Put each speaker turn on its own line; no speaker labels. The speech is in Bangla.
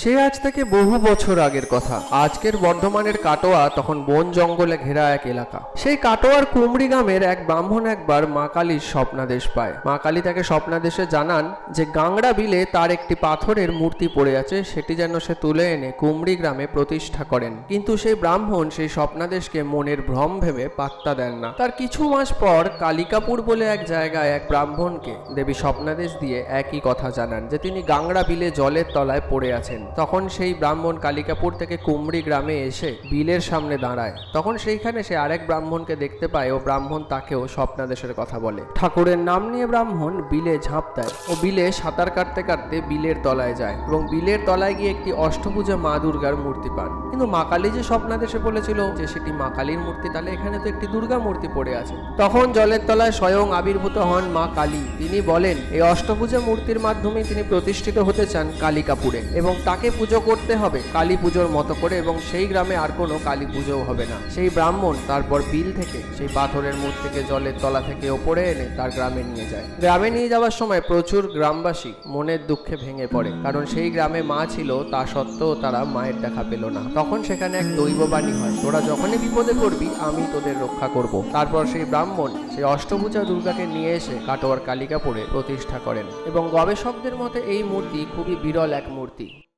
সে আজ থেকে বহু বছর আগের কথা। আজকের বর্ধমানের কাটোয়া তখন বন জঙ্গলে ঘেরা এক এলাকা। সেই কাটোয়ার কুমড়ি গ্রামের এক ব্রাহ্মণ একবার মা কালীর স্বপ্নাদেশ পায়। মা কালী তাকে স্বপ্নাদেশে জানান যে, গাংড়া বিলে তার একটি পাথরের মূর্তি পড়ে আছে, সেটি যেন সে তুলে এনে কুমড়ি গ্রামে প্রতিষ্ঠা করেন। কিন্তু সেই ব্রাহ্মণ সেই স্বপ্নাদেশকে মনের ভ্রম ভেবে পাত্তা দেন না। তার কিছু মাস পর কালিকাপুর বলে এক জায়গায় এক ব্রাহ্মণকে দেবী স্বপ্নাদেশ দিয়ে একই কথা জানান যে, তিনি গাংড়া বিলে জলের তলায় পড়ে আছেন। তখন সেই ব্রাহ্মণ কালিকাপুর থেকে কুমড়ি গ্রামে এসে বিলের সামনে দাঁড়ায়। তখন সেইখানে সে আরেক ব্রাহ্মণকে দেখতে পায় ও ব্রাহ্মণ তাকেও স্বপ্নাদেশের কথা বলে। ঠাকুরের নাম নিয়ে ব্রাহ্মণ বিলে ঝাঁপ দেয় ও বিলে সাঁতার কাটতে কাটতে বিলের তলায় যায় এবং বিলের তলায় গিয়ে একটি অষ্টভুজা মা দুর্গার মূর্তি পান। কিন্তু মা কালী যে স্বপ্নাদেশে বলেছিল যে সেটি মা কালীর মূর্তি, তাহলে এখানে তো একটি দুর্গা মূর্তি পড়ে আছে। তখন জলের তলায় স্বয়ং আবির্ভূত হন মা কালী। তিনি বলেন, এই অষ্টভুজা মূর্তির মাধ্যমে তিনি প্রতিষ্ঠিত হতে চান কালিকাপুরে এবং তাকে পুজো করতে হবে কালী পুজোর মতো করে এবং সেই গ্রামে আর কোনো কালী পুজোও হবে না। সেই ব্রাহ্মণ তারপর বিল থেকে সেই পাথরের মূর্তিকে জলের তলা থেকে ওপরে এনে তার গ্রামে নিয়ে যায়। গ্রামে নিয়ে যাওয়ার সময় প্রচুর গ্রামবাসী মনের দুঃখে ভেঙে পড়ে, কারণ সেই গ্রামে মা ছিল, তা সত্ত্বেও তারা মায়ের দেখা পেল না। তখন সেখানে এক দৈববাণী হয়, তোরা যখনই বিপদে পড়বি, আমি তোদের রক্ষা করব। তারপর সেই ব্রাহ্মণ, সেই অষ্টভূজা দুর্গাকে নিয়ে এসে কাটোয়ার কালিকাপুরে প্রতিষ্ঠা করেন এবং গবেষকদের মতে এই মূর্তি খুবই বিরল এক মূর্তি।